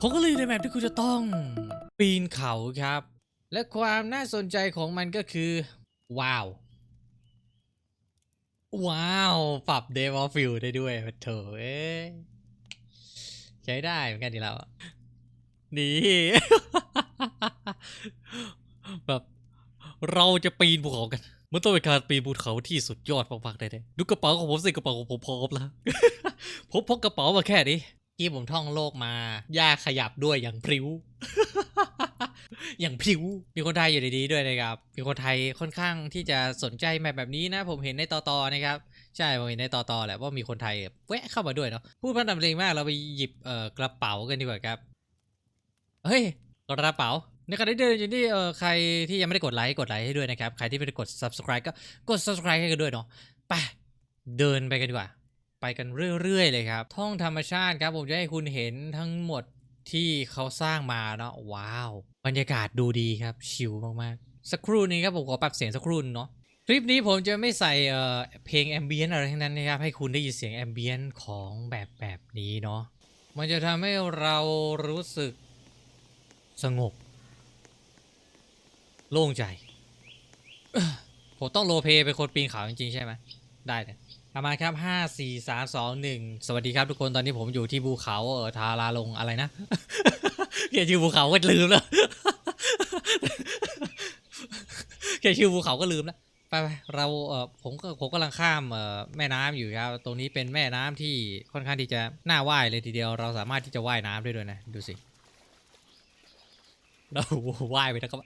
ผมก็เลยในแบบที่คุณจะต้องปีนเขาครับ และความน่าสนใจของมันก็คือ ว้าว ว้าว ปรับเดวอลฟิลได้ด้วยโถอ้ยใช้ได้เหมือนกันดีแล้วนี่ แบบเราจะปีนภูเขากันมันต้องเป็นการปีนภูเขาที่สุดยอดมากๆเลยๆดูกระเป๋าของผมสิกระเป๋าของผมพร้อมแล้วผมพกกระเป๋ามาแค่นี้ ที่ผมท่องโลกมาย่าขยับด้วยอย่างพริ้ว อย่างพริ้ว มีคนไทยอยู่ในนี้ด้วยนะครับ มีคนไทยค่อนข้างที่จะสนใจแมปแบบนี้นะ ผมเห็นในต่อตอนะครับ ใช่ ผมเห็นในต่อตอแหละว่ามีคนไทยแวะเข้ามาด้วยเนาะ พูดพันธุ์เพลงมาก เราไปหยิบเอ่อกระเป๋ากันดีกว่าครับ เฮ้ย กระเป๋าในขณะที่เดินอยู่นี่เอ่อใครที่ยังไม่ได้กดไลค์กดไลค์ให้ด้วยนะครับ ใครที่ไม่ได้กด subscribe ก็กด subscribe ให้กันด้วยเนาะ ไป เดินไปกันดีกว่า ไปกันเรื่อยๆเลยครับท่องธรรมชาติครับผมจะให้คุณเห็นทั้งหมดที่เขาสร้างมาเนาะว้าว บรรยากาศดูดีครับชิลมากๆ สักครู่นี้ครับผมขอปรับเสียงสักครู่นเนาะคลิปนี้ผมจะไม่ใส่เอ่อเพลงแอมเบียนอะไรทั้งนั้นนะครับให้คุณได้ยินเสียงแอมเบียนของแบบแบบนี้เนาะมันจะทำให้เรารู้สึกสงบ โล่งใจ ผมต้องโลเพเป็นคนปีนเขาจริงๆใช่ไหมได้เลย มาครับห้าสี่สามสองหนึ่งสวัสดีครับทุกคนตอนนี้ผมอยู่ที่ภูเขาเออทาราลงอะไรนะแค่ชื่อภูเขาก็ลืมแล้วแค่ชื่อภูเขาก็ลืมแล้วไปไปเราเออผมก็ผมกำลังข้ามเออแม่น้ำอยู่ครับตรงนี้เป็นแม่น้ำที่ค่อนข้างที่จะน่าว่ายเลยทีเดียว เราสามารถที่จะว่ายน้ำได้ด้วยนะดูสิเราว่ายไปนะครับ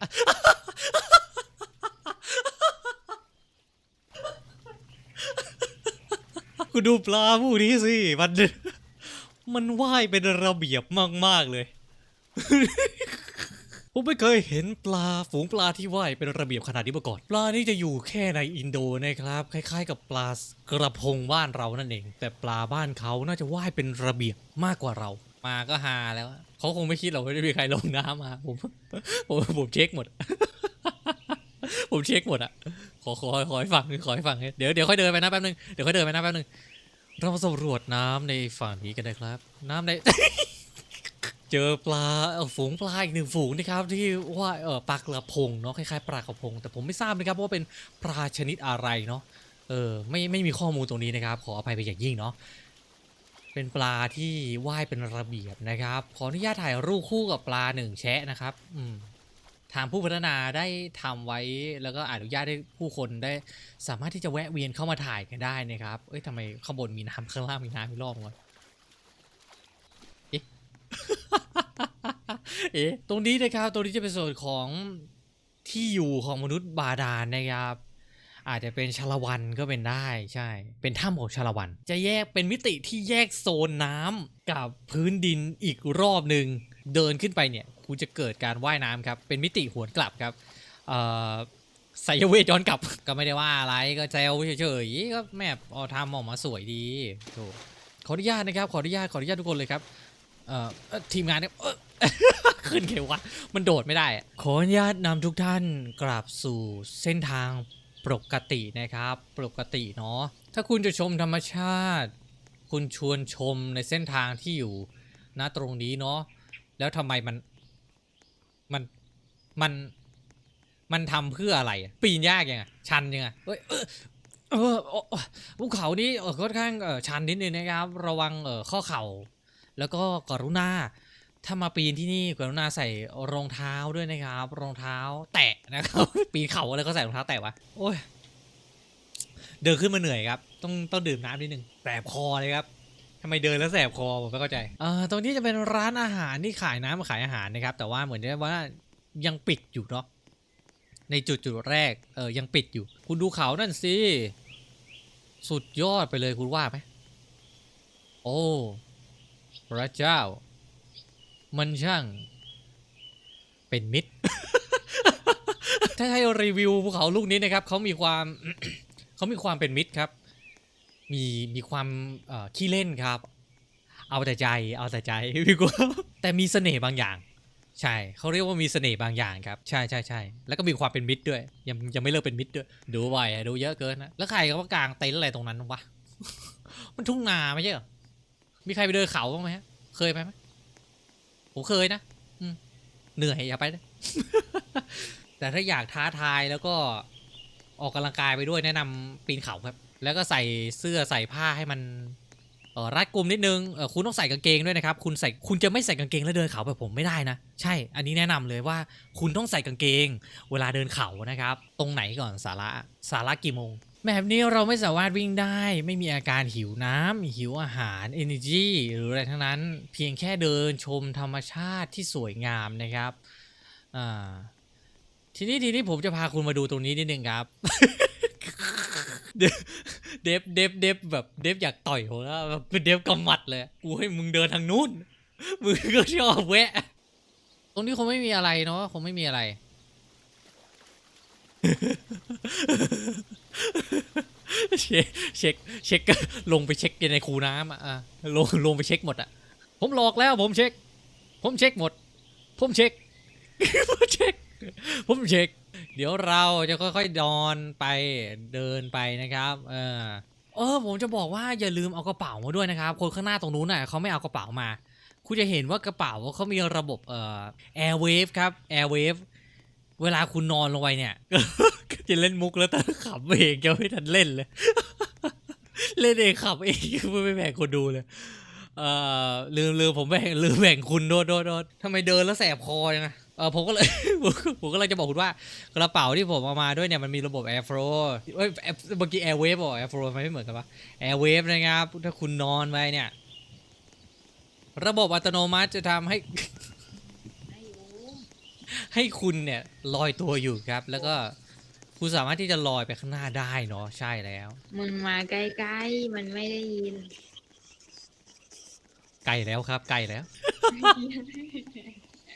คุณดูปลาพวกนี้สิ มัน มันว่ายเป็นระเบียบมาก ๆ เลย ผมไม่เคยเห็นปลาฝูงปลาที่ว่ายเป็นระเบียบขนาดนี้มาก่อน ปลานี้จะอยู่แค่ในอินโดนะครับ คล้ายๆ กับปลากระพงบ้านเรานั่นเอง แต่ปลาบ้านเขาน่าจะว่ายเป็นระเบียบมากกว่าเรา มาก็ฮาแล้วอะเขาคงไม่คิดหรอกว่าจะมีใครลงน้ำมาผมผมผมเช็คหมด ผมเช็คหมดอะขอขอขอให้ฟังขอให้ฟังเดี๋ยวเดี๋ยวค่อยเดินไปนะแป๊บนึงเดี๋ยวค่อยเดินไปนะแป๊บนึงเรามาสำรวจน้ำในฝั่งนี้กันนะครับ น้ำในเจอปลาฝูงปลาอีกหนึ่งฝูงนะครับที่ว่าเออปลากระพงเนาะคล้ายๆปลากระพง แต่ผมไม่ทราบนะครับว่าเป็นปลาชนิดอะไรเนาะเออไม่ไม่มีข้อมูลตรงนี้นะครับ ขออภัยไปอย่างยิ่งเนาะเป็นปลาที่ว่ายเป็นระเบียบนะครับ ขออนุญาตถ่ายรูปคู่กับปลาหนึ่งแชะนะครับ อืม ทางผู้พัฒนาได้ทำไว้แล้วก็อนุญาตให้ผู้คนได้สามารถที่จะแวะเวียนเข้ามาถ่ายกันได้นะครับ เอ้ยทำไมข้างบนมีน้ำข้างล่างมีน้ำมีรอบวะเอ๊ะ เอ๊ะ ตรงนี้นะครับ ตรงนี้จะเป็นส่วนของที่อยู่ของมนุษย์บาดาลนะครับ อาจจะเป็นชาละวันก็เป็นได้ใช่ เป็นถ้ำของชาละวัน จะแยกเป็นมิติที่แยกโซนน้ำกับพื้นดินอีกรอบหนึ่ง เดินขึ้นไปเนี่ยคุณจะเกิดการว่ายน้ำครับ เป็นมิติหวนกลับครับเอ่อไสยเวทย้อนกลับ ก็ไม่ได้ว่าอะไรก็แซวเฉยๆก็แมปเอาทำออกมาสวยดีโถขออนุญาตนะครับ ขออนุญาตขออนุญาตทุกคนเลยครับทีมงานเนี่ยขึ้นไงวะมันโดดไม่ได้อะขออนุญาตนำทุกท่านกลับสู่เส้นทางปกตินะครับ ปกติเนาะถ้าคุณจะชมธรรมชาติ คุณชวนชมในเส้นทางที่อยู่ณตรงนี้เนาะ แล้วทำไมมัน มันมันมันทำเพื่ออะไร ปีนยากยังไงชันยังไงเอ้ยเออเออภูเขานี้ค่อนข้างเออชันนิดนึงนะครับ ระวังเออข้อเข่า แล้วก็กรุณาถ้ามาปีนที่นี่กรุณาใส่รองเท้าด้วยนะครับ รองเท้าแตะนะครับปีนเขาอะไรก็ใส่รองเท้าแตะวะโอ้ยเดินขึ้นมาเหนื่อยครับ ต้องต้องดื่มน้ำนิดนึงแสบคอเลยครับ ทำไมเดินแล้วแสบคอผมไม่เข้าใจเอ่อตรงนี้จะเป็นร้านอาหารที่ขายน้ำขายอาหารนะครับ แต่ว่าเหมือนจะว่ายังปิดอยู่เนาะในจุดจุดแรกเออยังปิดอยู่ คุณดูเขานั่นสิสุดยอดไปเลยคุณว่าไหมโอ้พระเจ้า มันช่าง เป็นมิตร ถ้าให้รีวิวภูเขาลูกนี้นะครับเขามีความเขามีความเป็นมิตรครับ มีมีความขี้เล่นครับ เอาแต่ใจเอาแต่ใจพี่กูแต่มีเสน่ห์บางอย่าง ใช่เขาเรียกว่ามีเสน่ห์บางอย่างครับ ใช่ใช่ใช่แล้วก็มีความเป็นมิตรด้วย ยังยังไม่เลิกเป็นมิตรด้วย ดูบ่อยอะดูเยอะเกินนะแล้วใครก็ว่ากลางเต็นท์อะไรตรงนั้นวะมันทุ่งนาไม่ใช่เหรอมีใครไปเดินเขาบ้างไหมเคยไปไหมผมเคยนะเหนื่อยอย่าไปนะแต่ถ้าอยากท้าทายแล้วก็ออกกำลังกายไปด้วยแนะนำปีนเขาครับ แล้วก็ใส่เสื้อใส่ผ้าให้มันออรัดกุมนิดนึงเออคุณต้องใส่กางเกงด้วยนะครับ คุณใส่คุณจะไม่ใส่กางเกงแล้วเดินเขาแบบผมไม่ได้นะ ใช่ อันนี้แนะนำเลยว่าคุณต้องใส่กางเกง เวลาเดินเขานะครับ ตรงไหนก่อนสาระสาระกี่โมงแบบนี้เราไม่สามารถวิ่งได้ ไม่มีอาการหิวน้ำหิวอาหาร energy หรืออะไรทั้งนั้น เพียงแค่เดินชมธรรมชาติที่สวยงามนะครับอ่าทีนี้ทีนี้ผมจะพาคุณมาดูตรงนี้นิดนึงครับ เดฟเดฟเดฟเดฟแบบเดฟอยากต่อยผมแล้วแบบเป็นเดฟกำหมัดเลยกูให้มึงเดินทางนู้นมึงก็ชอบแวะ ตรงนี้คงไม่มีอะไรเนาะคงไม่มีอะไร เช็คเช็คเช็คลงไปเช็คในคูน้ำอะอะลงลงไปเช็คหมดอะ ผมหลอกแล้วผมเช็ค ผมเช็คหมด ผมเช็ค ผมเช็คผมเช็ค เดี๋ยวเราจะค่อยๆดอนไปเดินไปนะครับเออเออผมจะบอกว่าอย่าลืมเอากระเป๋ามาด้วยนะครับ คนข้างหน้าตรงนู้นน่ะเขาไม่เอากระเป๋ามา คุณจะเห็นว่ากระเป๋าเขามีระบบเอ่อ airwave ครับ airwave เวลาคุณนอนลงไปเนี่ยจะเล่นมุกแล้วแต่ขำเองยังไม่ทันเล่นเลย เล่นเองขำเองไม่แบ่งคนดูเลยเอ่อลืมลืมผมแบ่งลืมแบ่งคุณโดดโดดโดดทำไมเดินแล้วแสบคอยังไงเออผมก็เลยผมผมก็เลยจะบอกคุณว่ากระเป๋าที่ผมเอามาด้วยเนี่ยมันมีระบบ air flow เอ้ย Air- เมื่อกี้ air wave บอก air flow ทำไมไม่เหมือนกันวะ air wave นะครับถ้าคุณนอนไปเนี่ย ระบบอัตโนมัติจะทำให้ ให้คุณเนี่ยลอยตัวอยู่ครับ แล้วก็คุณสามารถที่จะลอยไปข้างหน้าได้เนาะใช่แล้ว มึงมาใกล้ๆ มันไม่ได้ยิน ไกลแล้วครับ ไกลแล้ว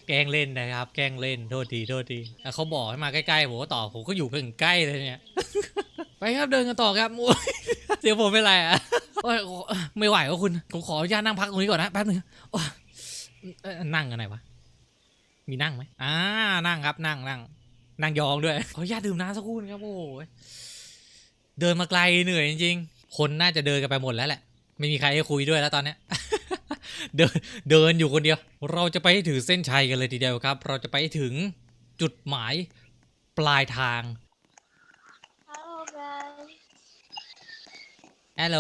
แกล้งเล่นนะครับ แกล้งเล่นโทษทีโทษทีอะเขาบอกให้มาใกล้ๆผมก็ตอบผมก็อยู่กันใกล้เลยเนี่ย ไปครับเดินกันต่อครับโอ้ยเสียผมเป็นไรอะโอ้ยไม่ไหวว่าคุณผมขออนุญาตนั่งพักตรงนี้ก่อนนะแป๊บนึงโอ้ยนั่งกันไหนวะมีนั่งไหมอ่านั่งครับนั่งนั่งนั่งยองด้วยขออนุญาตดื่มน้ำสักครู่นะครับโอ้ยเดินมาไกลเหนื่อยจริงๆคนน่าจะเดินกันไปหมดแล้วแหละ ไม่มีใครให้คุยด้วยแล้วตอนเนี้ย เดินเดินอยู่คนเดียว เราจะไปให้ถึงเส้นชัยกันเลยทีเดียวครับ เราจะไปให้ถึงจุดหมายปลายทาง Hello guys ฮัลโหล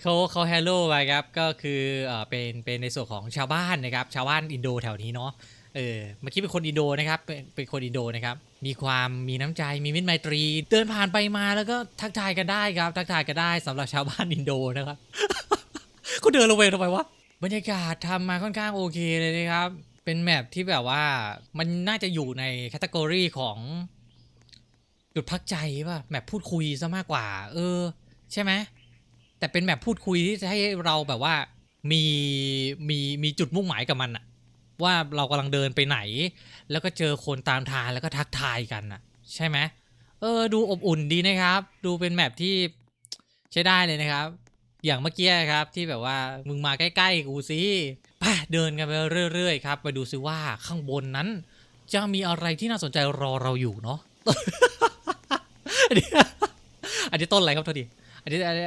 เขาเขาฮัลโหลไปครับก็คือเอ่อเป็นเป็นในส่วนของชาวบ้านนะครับ ชาวบ้านอินโดแถวนี้เนาะเออเมื่อกี้เป็นคนอินโดนะครับเป็นเป็นคนอินโดนะครับ มีความมีน้ำใจมีมิตรไมตรีเดินผ่านไปมาแล้วก็ทักทายกันได้ครับ ทักทายกันได้สำหรับชาวบ้านอินโดนะครับเขาเดินลงไปทำไมวะ บรรยากาศทำมาค่อนข้างโอเคเลยนะครับ เป็นแมปที่แบบว่ามันน่าจะอยู่ในแคตตากรีของจุดพักใจป่ะแมปพูดคุยซะมากกว่า เออ ใช่ไหมแต่เป็นแมปพูดคุยที่จะให้เราแบบว่ามีมีมีจุดมุ่งหมายกับมันอะว่าเรากำลังเดินไปไหน แล้วก็เจอคนตามทางแล้วก็ทักทายกันอะใช่ไหมเออ ดูอบอุ่นดีนะครับ ดูเป็นแมปที่ใช้ได้เลยนะครับ อย่างเมื่อกี้ครับ ที่แบบว่ามึงมาใกล้ๆกูสิไปเดินกันไปเรื่อยๆครับไปดูซิว่าข้างบนนั้น จะมีอะไรที่น่าสนใจรอเราอยู่เนาะอันนี้อันนี้ต้นอะไรครับทษทีอันนี้อันนี้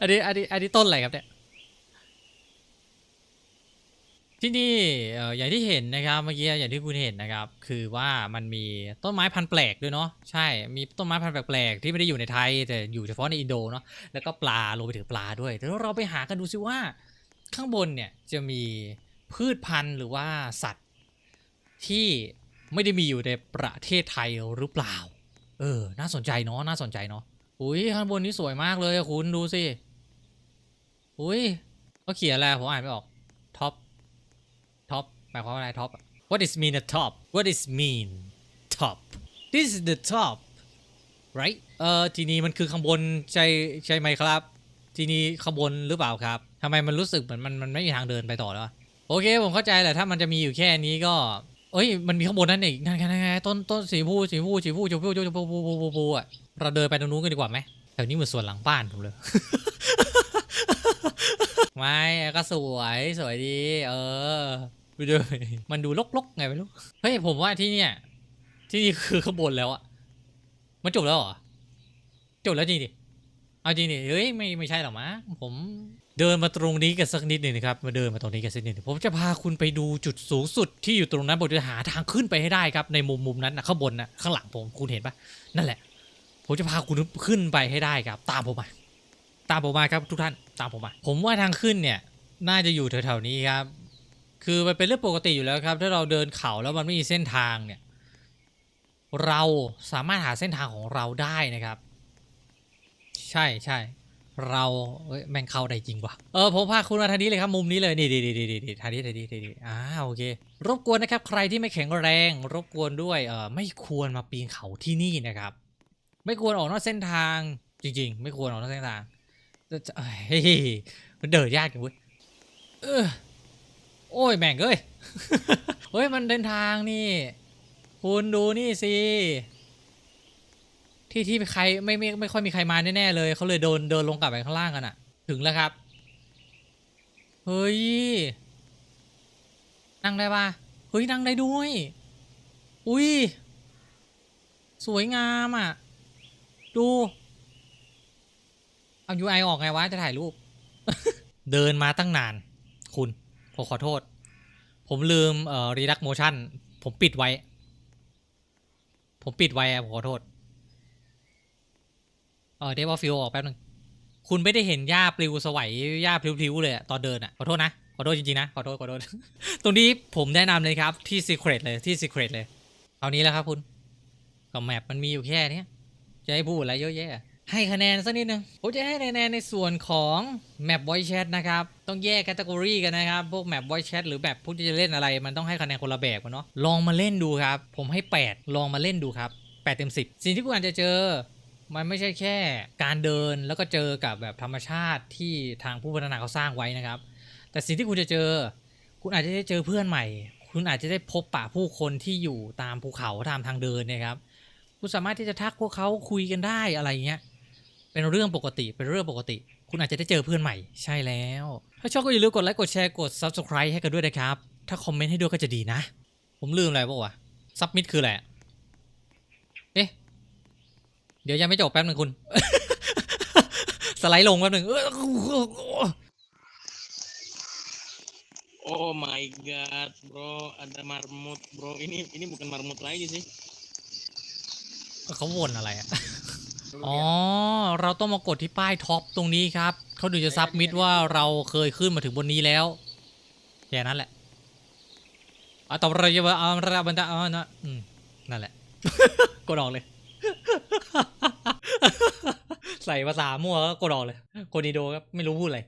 อันนี้อันนี้อันนี้ต้นอะไรครับเนี่ย ที่นี่อย่างที่เห็นนะครับเมื่อกี้อย่างที่คุณเห็นนะครับ คือว่ามันมีต้นไม้พันธุ์แปลกด้วยเนาะใช่มีต้นไม้พันธุ์แปลกๆที่ไม่ได้อยู่ในไทย แต่อยู่เฉพาะในอินโดเนาะแล้วก็ปลาลงไปถึงปลาด้วยเดี๋ยวเราไปหากันดูซิว่า ข้างบนเนี่ยจะมีพืชพันธุ์หรือว่าสัตว์ ที่ไม่ได้มีอยู่ในประเทศไทยหรือเปล่า เออ น่าสนใจเนาะน่าสนใจเนาะอุ้ยข้างบนนี้สวยมากเลยคุณดูสิอุ้ยเขาเขียนอะไรผมอ่านไม่ออก หมายความว่าอะไรท็อป What is mean the top What is mean top This is the top right เอ่อทีนี้มันคือข้างบนใช่ใช่ไหมครับ ทีนี้ข้างบนหรือเปล่าครับทำไมมันรู้สึกเหมือนมันมันไม่มีทางเดินไปต่อแล้วโอเคผมเข้าใจแหละถ้ามันจะมีอยู่แค่นี้ก็เอ้ยมันมีข้างบนนั่นอีกนั่นไงนั่นไงต้นต้นสีฟูสีฟูสีฟูสีฟูสีฟูฟูฟูฟูฟูอะเราเดินไปตรงนู้นกันดีกว่าไหมแถวนี้เหมือนสวนหลังบ้านผมเลยไม่ก็สวยสวยดี เออ ไปดูมันดูลกๆไงไม่รู้ เฮ้ยผมว่าที่เนี่ยที่นี่คือข้างบนแล้วอะมันจบแล้วเหรอ จบแล้วจริงดิ เอาจริงดิ เฮ้ยไม่ไม่ใช่หรอกมั้งผมเดินมาตรงนี้กันสักนิดหนึ่งนะครับ มาเดินมาตรงนี้กันสักนิดหนึ่งผมจะพาคุณไปดูจุดสูงสุดที่อยู่ตรงนั้นผมจะหาทางขึ้นไปให้ได้ครับในมุมมุมนั้นนะข้างบนนะข้างหลังผมคุณเห็นปะนั่นแหละ ผมจะพาคุณขึ้นไปให้ได้ครับ ตามผมมา ตามผมมาครับทุกท่าน ตามผมมา ผมว่าทางขึ้นเนี่ย น่าจะอยู่แถวๆนี้ครับ คือมันเป็นเรื่องปกติอยู่แล้วครับ ถ้าเราเดินเขาแล้วมันไม่มีเส้นทางเนี่ย เราสามารถหาเส้นทางของเราได้นะครับ ใช่ใช่เราเอ้ยแม่งเข้าได้จริงว่ะเออผมพาคุณมาทางนี้เลยครับมุมนี้เลยนี่ดีดีดีดีทางนี้ทางนี้ทางนี้อ่าโอเค รบกวนนะครับ ใครที่ไม่แข็งแรง รบกวนด้วยเออไม่ควรมาปีนเขาที่นี่นะครับ ไม่ควรออกนอกเส้นทางจริง ๆ ไม่ควรออกนอกเส้นทางจะเฮ้ยมันเดินยากจังเว้ยเออ โอ้ยแม่งเอ้ย เฮ้ยมันเดินทางนี่ คุณดูนี่สิ ที่ที่ใครไม่ไม่ไม่ค่อยมีใครมาแน่ๆเลย เขาเลยเดินเดินลงกลับไปข้างล่างกันอะถึงแล้วครับ เฮ้ย นั่งได้ปะเฮ้ยนั่งได้ด้วย อุ้ย สวยงามอะ ดู เอา UI ออกไงวะ จะถ่ายรูป เดินมาตั้งนาน ผมขอโทษ ผมลืมเอ่อ Redact Motion ผมปิดไว้ ผมปิดไว้อะผมขอโทษ เออเดฟอฟิลออกแป๊บนึง คุณไม่ได้เห็นหญ้าปลิวสวัยหญ้าพลิ้วๆเลยอะตอนเดินอะขอโทษนะ ขอโทษจริงๆนะ ขอโทษ ขอโทษ ตรงนี้ผมแนะนำเลยครับที่ Secret เลยที่ Secret เลยเอานี้แล้วครับคุณ ก็แมปมันมีอยู่แค่เนี้ยจะให้พูดอะไรเยอะแยะ ให้คะแนนสักนิดนึงผมจะให้คะแนนในส่วนของแมป voice chat นะครับ ต้องแยกแคตตากรีกันนะครับ พวกแมป voice chat หรือแบบพวกที่จะเล่นอะไร มันต้องให้คะแนนคนละแบบกันเนาะลองมาเล่นดูครับ ผมให้ 8 ลองมาเล่นดูครับ 8 เต็ม 10 สิ่งที่คุณอาจจะเจอมันไม่ใช่แค่การเดินแล้วก็เจอกับแบบธรรมชาติที่ทางผู้พัฒนาเขาสร้างไว้นะครับ แต่สิ่งที่คุณจะเจอ คุณอาจจะได้เจอเพื่อนใหม่ คุณอาจจะได้พบปะผู้คนที่อยู่ตามภูเขาตามทางเดินเนะครับ คุณสามารถที่จะทักพวกเขาคุยกันได้อะไรเงี้ย เป็นเรื่องปกติ เป็นเรื่องปกติ คุณอาจจะได้เจอเพื่อนใหม่ ใช่แล้ว ถ้าชอบก็อย่าลืมกดไลค์ กดแชร์ กด subscribe ให้กันด้วยนะครับ ถ้าคอมเมนต์ให้ด้วยก็จะดีนะ ผมลืมอะไรบ้างวะ submit คืออะไรอะเอ๊ะ เดี๋ยวยังไม่จบแป๊บหนึงคุณ สไลด์ลงแป๊บหนึงเออ Oh my god, bro, ada marmut, bro. Ini ini bukan marmut lagi sih. เขาวนอะไรอะ Lu อ๋อ lihat. เราต้องมากดที่ป้ายท็อปตรงนี้ครับ เขาถึงจะซับมิดว่าเราเคยขึ้นมาถึงบนนี้แล้วแค่นั้นแหละเอาต่อไปเราจะมาเอาระบันตะเอานะอืมนั่นแหละ กดออกเลย ใส่ภาษามั่วก็กดออกเลยโกนิโดครับ ไม่รู้พูดอะไร